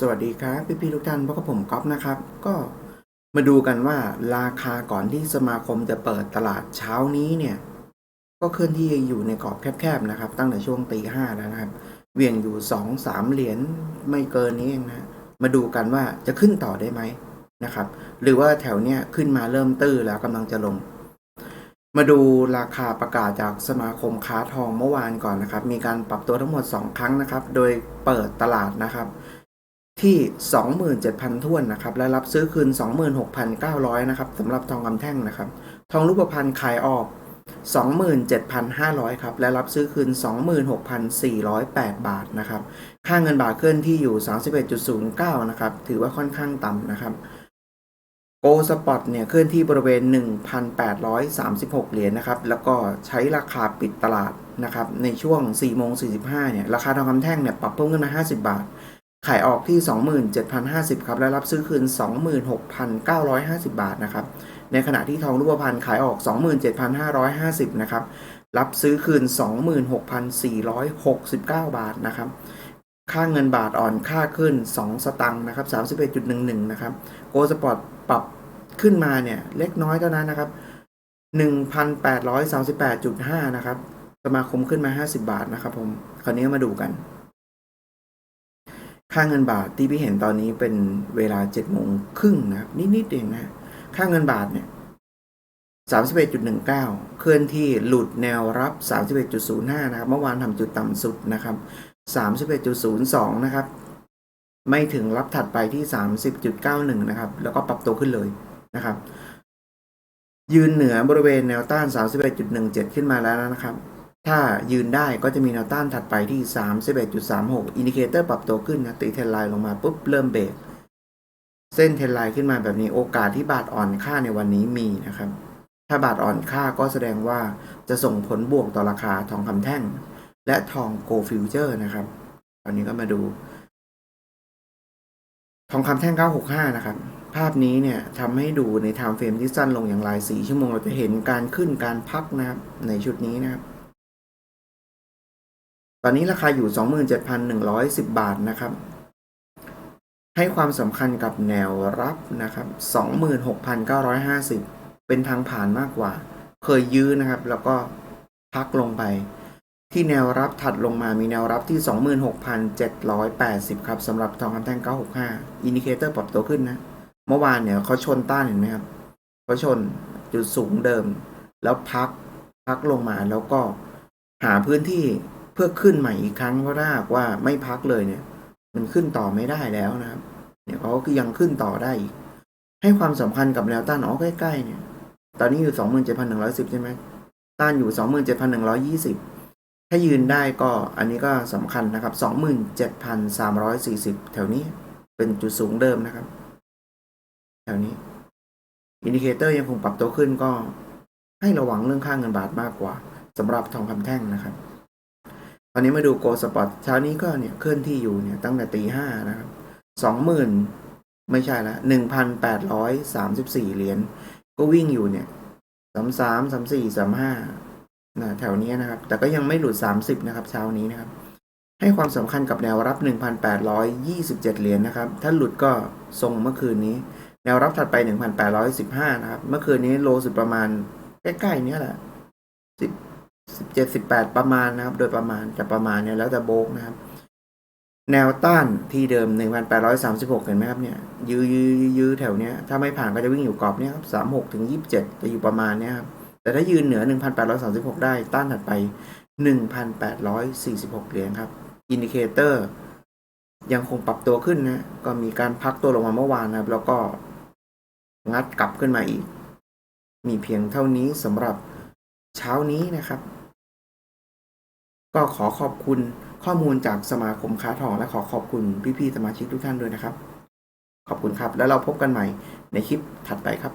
สวัสดีครับพี่พี่ๆทุกท่านพบกับผมก๊อฟนะครับ ก็มาดูกันว่าราคาก่อนที่สมาคมจะเปิดตลาดเช้านี้เนี่ย ก็เคลื่อนที่อยู่ในกรอบแคบๆนะครับ ตั้งแต่ช่วงตีห้าแล้วนะครับ เวี่ยงอยู่สองสามเหรียญไม่เกินนี้เองนะ มาดูกันว่าจะขึ้นต่อได้ไหมนะครับ หรือว่าแถวเนี้ยขึ้นมาเริ่มตื้อแล้วกำลังจะลง มาดูราคาประกาศจากสมาคมค้าทองเมื่อวานก่อนนะครับ มีการปรับตัวทั้งหมด 2 ครั้งนะครับ โดยเปิดตลาดนะครับ ที่ 27,000ท้วนนะครับ และรับซื้อคืน 26,900 นะครับสำหรับทองคำแท่งนะครับ ทองรูปพรรณขายออก 27,500 ครับ และรับซื้อคืน 26,408 บาทนะครับ ค่าเงินบาทเคลื่อนที่อยู่ 31.09 นะครับ ถือว่าค่อนข้างต่ำนะครับโกสปอตเนี่ยเคลื่อนที่บริเวณ 1,836 เหรียญนะครับ แล้วก็ใช้ราคาปิดตลาดนะครับ ในช่วง4โมง45เนี่ย ราคาทองคำแท่งเนี่ยปรับเพิ่มขึ้นมา 50 บาท ขายออกที่ 27,050ครับและรับซื้อคืน 26,950 บาทนะครับ ในขณะที่ทองรูปพรรณขายออก 27,550นะครับ รับซื้อคืน 26,469 บาทนะครับ ค่าเงินบาทอ่อนค่าขึ้น 2 สตังค์นะครับ 31.11 นะครับ โกลสปอร์ตปรับขึ้นมาเนี่ยเล็กน้อยเท่านั้นนะครับ 1,838.5 นะครับ สมาคมขึ้นมา 50 บาทนะครับผม คราวนี้มาดูกัน ค่าเงินบาทที่พี่เห็นตอนนี้เป็นเวลา7โมงครึ่งนะครับนิดๆเองนะค่าเงินบาทเนี่ย31.19เอ็ดจุดหนึ่งเก้าเคลื่อนที่หลุดแนวรับ31.05นย์ห้านะครับ เมื่อวานทำจุดต่ำสุดนะครับ31.02นย์สองนะครับ ไม่ถึงรับถัดไปที่30.91นะครับ แล้วก็ปรับตัวขึ้นเลยนะครับ ยืนเหนือบริเวณแนวต้าน31.17ขึ้นมาแล้วนะครับ ถ้ายืนได้ก็จะมีแนวต้านถัดไปที่ 31.36 อินดิเคเตอร์ปรับตัวขึ้นนะตีเทรนไลน์ลงมาปุ๊บเริ่มเบรกเส้นเทรนไลน์ขึ้นมาแบบนี้โอกาสที่บาทอ่อนค่าในวันนี้มีนะครับ ถ้าบาทอ่อนค่าก็แสดงว่าจะส่งผลบวกต่อราคาทองคำแท่ง และทองโกลฟิวเจอร์นะครับตอนนี้ก็มาดู ทองคำแท่ง 965 นะครับ ภาพนี้เนี่ยทำให้ดูในไทม์เฟรมที่สั้นลงอย่างรายสีชั่วโมงเราจะเห็นการขึ้นการพักนะครับในชุดนี้นะครับ ตอนนี้ราคาอยู่ 27,110 บาทนะครับ ให้ความสำคัญกับแนวรับนะครับ 26,950 เป็นทางผ่านมากกว่า เคยยื้อนะครับ แล้วก็พักลงไป ที่แนวรับถัดลงมามีแนวรับที่ 26,780 ครับสำหรับทองคำแท่ง 965 อินดิเคเตอร์ปรับตัวขึ้นนะ เมื่อวานเนี่ยเขาชนต้านเห็นไหมครับเขาชนจุดสูงเดิม แล้วพักพักลงมาแล้วก็หาพื้นที่ เพื่อขึ้นใหม่อีกครั้งเพราะถ้าหากว่าไม่พักเลยเนี่ย มันขึ้นต่อไม่ได้แล้วนะครับ เนี่ยเขาก็ยังขึ้นต่อได้อีก ให้ความสำคัญกับแนวต้านอ๋อใกล้ๆเนี่ย ตอนนี้อยู่27,110ใช่ไหมต้านอยู่27,120ถ้ายืนได้ก็อันนี้ก็สำคัญนะครับ27,340แถวนี้เป็นจุดสูงเดิมนะครับ แถวนี้อินดิเคเตอร์ยังคงปรับตัวขึ้นก็ให้ระวังเรื่องค่าเงินบาทมากกว่าสำหรับทองคำแท่งนะครับ ตอนนี้มาดูโกลสปอตเช้านี้ก็เนี่ยเคลื่อนที่อยู่เนี่ยตั้งแต่ตีห้านะครับสองหมื่นไม่ใช่ละหนึ่งพันแปดร้อยสามสิบสี่เหรียญก็วิ่งอยู่เนี่ยสามสามสามสี่สามห้านะแถวนี้นะครับ แต่ก็ยังไม่หลุดสามสิบนะครับเช้านี้นะครับ ให้ความสำคัญกับแนวรับ1,827เจ็ดเหรียญนะครับ ถ้าหลุดก็ทรงเมื่อคืนนี้ แนวรับถัดไป1,815นแปดร้อยสิบห้านะครับ เมื่อคืนนี้โลสุดประมาณใกล้ๆเนี้ยแหละสิ 10 17 18ปดประมาณนะครับ โดยประมาณจะประมาณเนี้ยแล้วแต่โบกนะครับ แนวต้านที่เดิม1,836เห็นไหมครับเนี่ยยื้อยื้อยื้อยื้อแถวเนี้ยถ้าไม่ผ่านก็จะวิ่งอยู่กรอบเนี้ยครับ36ถึง27จะอยู่ประมาณเนี้ยครับแต่ถ้ายืนเหนือ1,836ได้ต้านถัดไป1,846เหรียญครับอินดิเคเตอร์ยังคงปรับตัวขึ้นนะ ก็มีการพักตัวลงมาเมื่อวานนะครับ แล้วก็งัดกลับขึ้นมาอีก มีเพียงเท่านี้สำหรับ เช้านี้นะครับ ก็ขอขอบคุณข้อมูลจากสมาคมค้าทองและขอขอบคุณพี่ๆสมาชิกทุกท่านด้วยนะครับ ขอบคุณครับ แล้วเราพบกันใหม่ในคลิปถัดไปครับ